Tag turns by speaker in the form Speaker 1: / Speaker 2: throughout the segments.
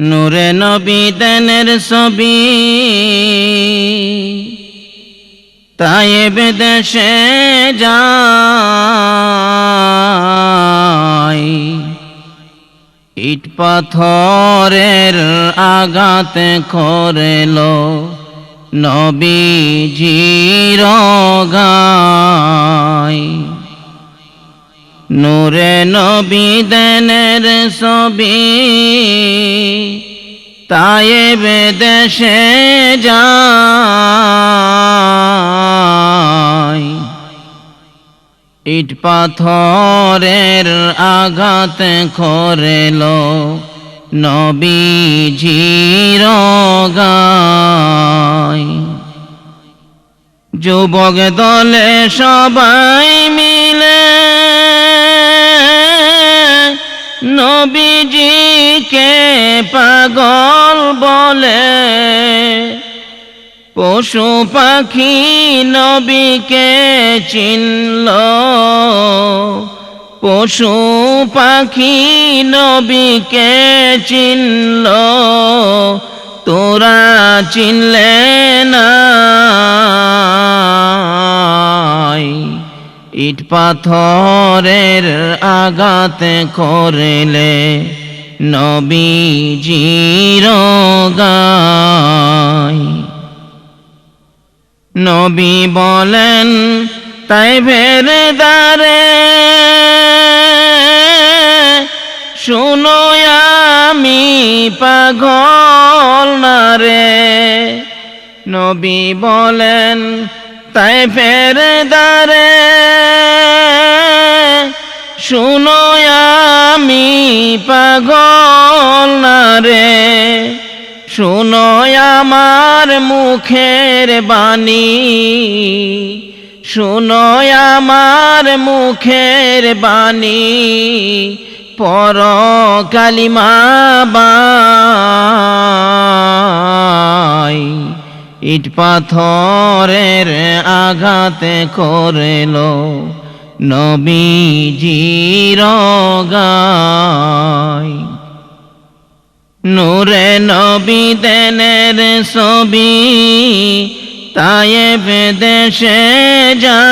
Speaker 1: নূরে নবী দেনের ছবি। তাই দেশে যায়। ইট পাথরের আঘাতে করেল নবীজির গায়। নূরে নবী দেনের ছবি, তায়েব দেশে যায়। ইট পাথরের আঘাত করেল নবীজির গায়। যুবক দলে সবাই মিলে নবীজিকে পাগল বলে। পশু পাখি নবীকে চিনল। পশু পাখি নবীকে চিনল। তোরা চিনলে না। ইট পাথরের আঘাতে করলে নবীজির গায় নবী বলেন, তাই ভের দারে শুনো আমি পাগল না রে। নবী বলেন তাই ফের দারে শুনো আমি পাগল না রে। শুনো আমার মুখের বাণী। শুনো আমার মুখের বাণী। পর কালিমা বাই। ইট পাথরের আঘাতে করেল নবীজির গায়। নূরে নবী দেনের ছবি তায়েব দেশে যায়।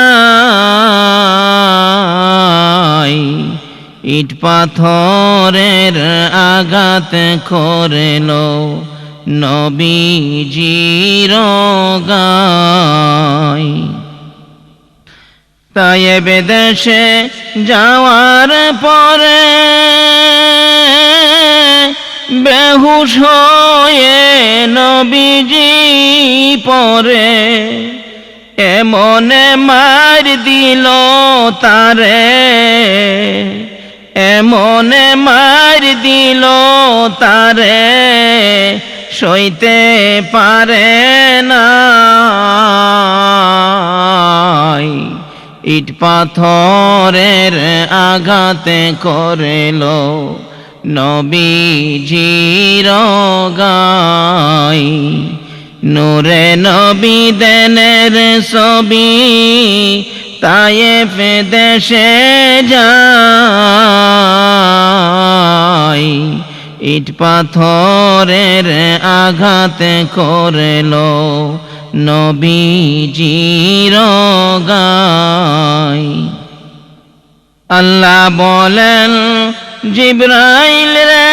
Speaker 1: ইট পাথরের আঘাত করেল নবীজির গায় তায়েব দেশে যাওয়ার পরে বেহুশ হয়ে নবীজি পরে এমনে মার দিল তারে। এমনে মার দিল তারে। সইতে পারে না। ইট পাথরের আঘাতে করেল নবীজির গায় নূরে নবী দেনের ছবি তায়েফ দেশে যায়। ইট পাথরের আঘাতে করেল নবীজির গায়। আল্লাহ বলেন, জিব্রাইল রে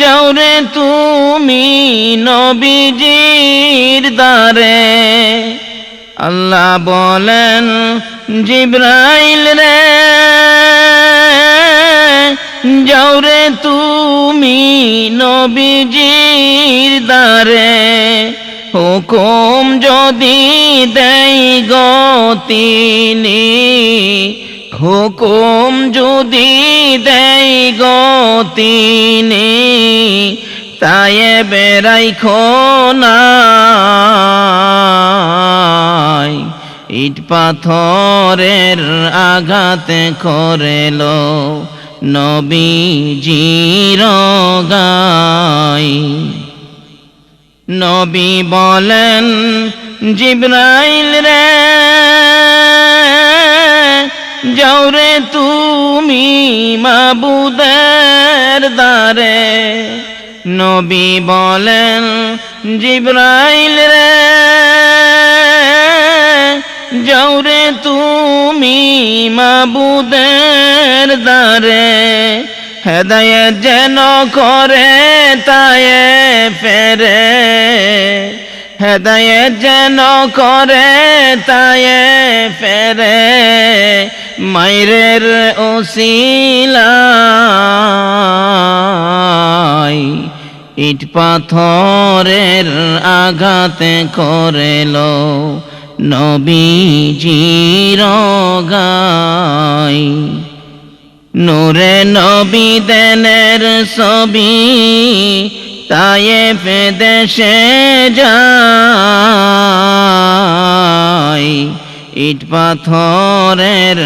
Speaker 1: যাওরে তুমি নবীজির দারে আল্লাহ বলেন, জিব্রাইল রে যাওরে তুমি নবীজির দারে হুকুম যদি দেই গতিনি হুকুম যদি দেই গতিনি তাই বেড়াই খোনাই ইট পাথরের আঘাতে করেল নবীজির গায় নবী বলেন জিব্রাইল রে যাওরে তুমি মাবুদের দ্বারে। নবী বলেন জিব্রাইল রে জৌরে তুমি মাবুদের দ্বারে। হেদায়েত যেন করে, তায়ে ফেরে। হেদায়েত যেন করে, তায়ে ফেরে। মাইরের ওসিলাই ইট পাথরের আঘাতে করেল। নবীজির গাই। নূরে নবী দেনের ছবি তায়ে দেশে যাই ইট পাথরের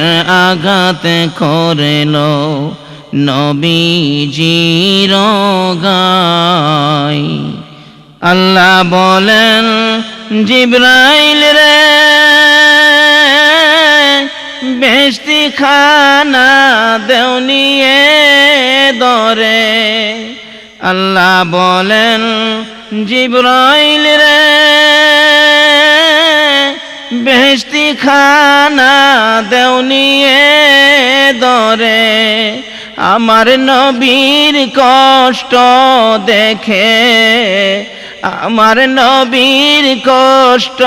Speaker 1: আঘাতে করেল নবীজির গাই। আল্লাহ বলেন, জিব্রাইল রে বেশতি খানা দেওনিয়ে দরে। আল্লাহ বলেন, জিব্রাইল রে বেশতি খানা দেওনিয়ে দরে। আমার নবীর কষ্ট দেখে, আমার নবীর কষ্ট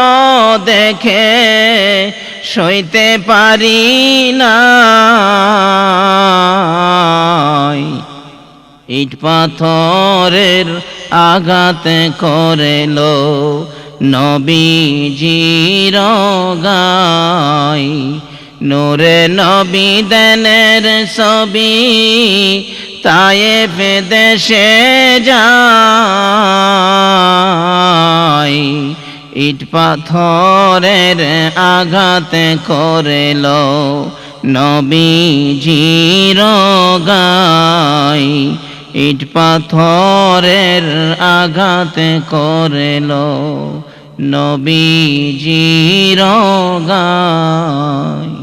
Speaker 1: দেখে সইতে পারি না ইট পাথরের আঘাতে করেল নবীজির গাই। নূরে নবী দেনের ছবি তায়ে দেশে যাই ইট পাথরের আঘাতে করেল। নবীজির গাই ইট পাথরের আঘাতে করেল। নবীজির গাই